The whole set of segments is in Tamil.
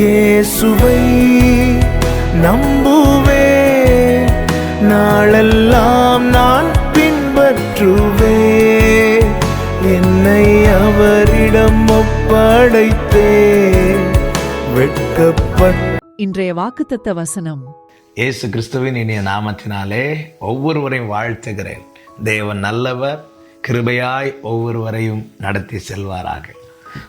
இயேசுவை நம்புவேன் நாளெல்லாம் நான் பின்பற்றுவேன் என்னை அவரிடம் ஒப்படைத்தேன். வெட்கப்பட்ட இன்றைய வாக்குத்தத்த வசனம். இயேசு கிறிஸ்துவின் இனிய நாமத்தினாலே ஒவ்வொருவரையும் வாழ்த்துகிறேன். தேவன் நல்லவர் கிருபையாய் ஒவ்வொருவரையும் நடத்தி செல்வாராக.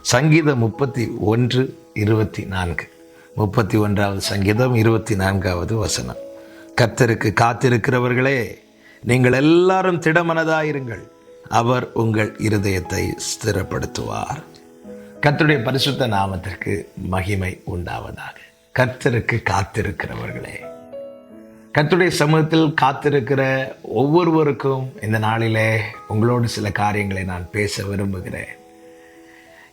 சங்கீதம் முப்பத்தி ஒன்று இருபத்தி நான்கு. முப்பத்தி ஒன்றாவது சங்கீதம் இருபத்தி நான்காவது வசனம். கர்த்தருக்கு காத்திருக்கிறவர்களே நீங்கள் எல்லாரும் திடமனதாயிருங்கள். அவர் உங்கள் இருதயத்தை ஸ்திரப்படுத்துவார். கத்தருடைய பரிசுத்த நாமத்திற்கு மகிமை உண்டாவதாக. கர்த்தருக்கு காத்திருக்கிறவர்களே கத்துடைய சமூகத்தில் காத்திருக்கிற ஒவ்வொருவருக்கும் இந்த நாளிலே உங்களோடு சில காரியங்களை நான் பேச விரும்புகிறேன்.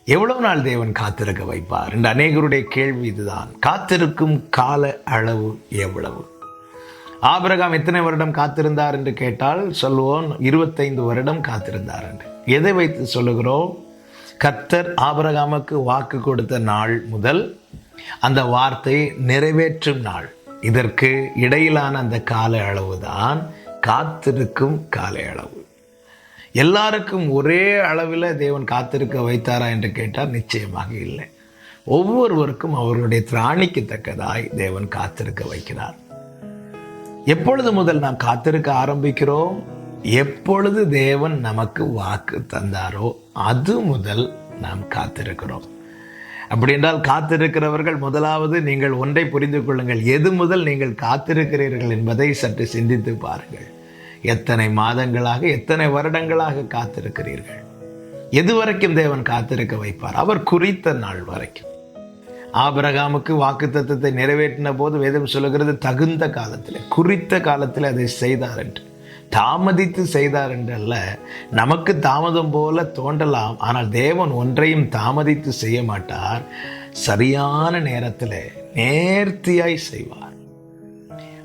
எவ்வளவு நாள் தேவன் காத்திருக்க வைப்பார்? என்று அநேகருடைய கேள்வி இதுதான். காத்திருக்கும் கால அளவு எவ்வளவு? ஆபிரகாம் எத்தனை வருடம் காத்திருந்தார் என்று கேட்டால் சொல்வோம் இருபத்தைந்து வருடம் காத்திருந்தார் என்று. எதை வைத்து சொல்லுகிறோம்? கர்த்தர் ஆபிரகாமுக்கு வாக்கு கொடுத்த நாள் முதல் அந்த வார்த்தை நிறைவேற்றும் நாள். இதற்கு இடையிலான அந்த கால அளவு தான் காத்திருக்கும் கால அளவு. எல்லாருக்கும் ஒரே அளவில் தேவன் காத்திருக்க வைத்தாரா என்று கேட்டால் நிச்சயமாக இல்லை. ஒவ்வொருவருக்கும் அவர்களுடைய திராணிக்கு தக்கதாய் தேவன் காத்திருக்க வைக்கிறார். எப்பொழுது முதல் நாம் காத்திருக்க ஆரம்பிக்கிறோம்? எப்பொழுது தேவன் நமக்கு வாக்கு தந்தாரோ அது முதல் நாம் காத்திருக்கிறோம். அப்படி என்றால் காத்திருக்கிறவர்கள் முதலாவது நீங்கள் ஒன்றை புரிந்து கொள்ளுங்கள். எது முதல் நீங்கள் காத்திருக்கிறீர்கள் என்பதை சற்று சிந்தித்து பாருங்கள். எத்தனை மாதங்களாக எத்தனை வருடங்களாக காத்திருக்கிறீர்கள்? எது வரைக்கும் தேவன் காத்திருக்க வைப்பார்? அவர் குறித்த நாள் வரைக்கும். ஆபிரகாமுக்கு வாக்கு தத்துவத்தை நிறைவேற்றின போது வேதம் சொல்லுகிறது தகுந்த காலத்தில் குறித்த காலத்தில் அதை செய்தார் என்று. தாமதித்து செய்தார் என்றல்ல நமக்கு தாமதம் போல தோன்றலாம் ஆனால் தேவன் ஒன்றையும் தாமதித்து செய்ய மாட்டார். சரியான நேரத்தில் நேர்த்தியாய் செய்வார்.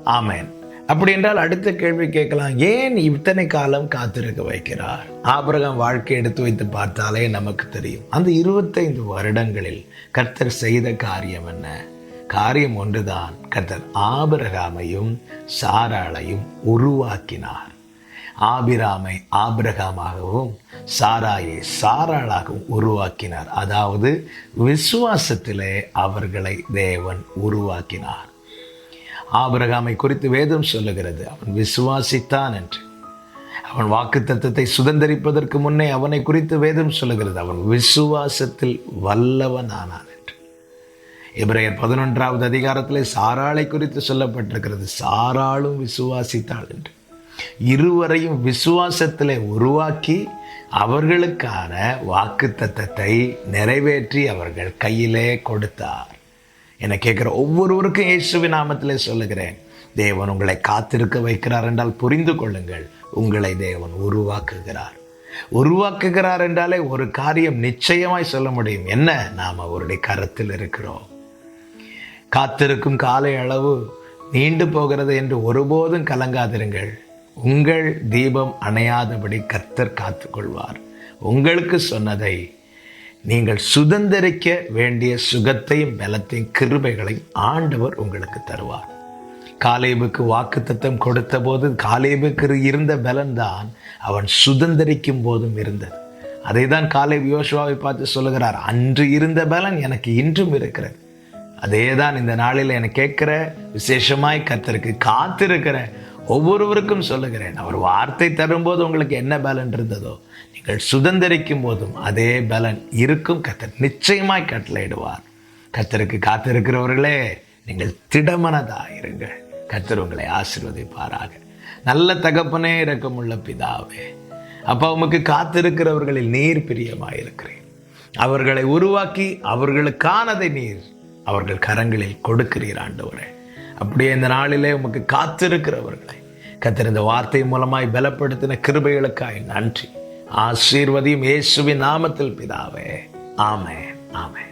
ஆமேன். அப்படி என்றால் அடுத்த கேள்வி கேட்கலாம். ஏன் இத்தனை காலம் காத்திருக்க வைக்கிறார்? ஆபரகம் வாழ்க்கை எடுத்து வைத்து பார்த்தாலே நமக்கு தெரியும். அந்த இருபத்தைந்து வருடங்களில் கர்த்தர் செய்த காரியம் என்ன? காரியம் ஒன்றுதான். கர்த்தர் ஆபிரகாமையும் சாராளையும் உருவாக்கினார். ஆபிராமை ஆபிரகாமாகவும் சாராயை சாராளாகவும் உருவாக்கினார். அதாவது விசுவாசத்திலே அவர்களை தேவன் உருவாக்கினார். ஆபிரகாமை குறித்து வேதம் சொல்லுகிறது. அவன் விசுவாசித்தான் என்று. அவன் வாக்கு தத்தத்தை சுதந்திரிப்பதற்கு முன்னே அவனை குறித்து வேதம் சொல்லுகிறது. அவன் விசுவாசத்தில் வல்லவன் ஆனான் என்று. எபிரேயர் பதினொன்றாவது அதிகாரத்தில் சாராளை குறித்து சொல்லப்பட்டிருக்கிறது. சாராளும் விசுவாசித்தாள் என்று. இருவரையும் விசுவாசத்தில் உருவாக்கி அவர்களுக்கான வாக்கு தத்தத்தை நிறைவேற்றி அவர்கள் கையிலே கொடுத்தார். என்னை கேட்குற ஒவ்வொருவருக்கும் இயேசுவி நாமத்திலே சொல்லுகிறேன் தேவன் உங்களை காத்திருக்க வைக்கிறார் என்றால் புரிந்து கொள்ளுங்கள் உங்களை தேவன் உருவாக்குகிறார். உருவாக்குகிறார் என்றாலே ஒரு காரியம் நிச்சயமாய் சொல்ல முடியும். என்ன? நாம் அவருடைய கரத்தில் இருக்கிறோம். காத்திருக்கும் காலை அளவு நீண்டு போகிறது என்று ஒருபோதும் கலங்காதிருங்கள். உங்கள் தீபம் அணையாதபடி கர்த்தர் காத்துக்கொள்வார். உங்களுக்கு சொன்னதை நீங்கள் சுதந்திரிக்க வேண்டிய சுகத்தையும் பலத்தையும் கிருபைகளையும் ஆண்டவர் உங்களுக்கு தருவார். காலேபுக்கு வாக்குத்தத்தம் கொடுத்த போது காலேபுக்கு இருந்த பலன்தான் அவன் சுதந்திரிக்கும் போதும் இருந்தது. அதை தான் காலேப் யோசுவாவை பார்த்து சொல்லுகிறார் அன்று இருந்த பலன் எனக்கு இன்றும் இருக்கிறது. அதே தான் இந்த நாளில் எனக்கு கேட்குற விசேஷமாய் கத்திருக்கு காத்திருக்கிற ஒவ்வொருவருக்கும் சொல்லுகிறேன். அவர் வார்த்தை தரும்போது உங்களுக்கு என்ன பலன் இருந்ததோ நீங்கள் சுதந்திரிக்கும் போதும் அதே பலன் இருக்கும். கத்தர் நிச்சயமாய் கட்டளையிடுவார். கத்தருக்கு காத்திருக்கிறவர்களே நீங்கள் திடமனதாயிருங்கள் கத்தர் உங்களை ஆசிர்வதிப்பாராக. நல்ல தகப்பனே இரக்கமுள்ள பிதாவே அப்பா உமக்கு காத்திருக்கிறவர்களில் நீர் பிரியமாயிருக்கிறேன். அவர்களை உருவாக்கி அவர்களுக்கானதை நீர் அவர்கள் கரங்களில் கொடுக்கிறீர் ஆண்டவரே. அப்படியே இந்த நாளிலே உமக்கு காத்திருக்கிறவர்களை கத்திருந்த வார்த்தை மூலமாய் பலப்படுத்தின கிருபைகளுக்காய் நன்றி. ஆசீர்வதியும் இயேசுவின் நாமத்தில் பிதாவே. ஆமே ஆமே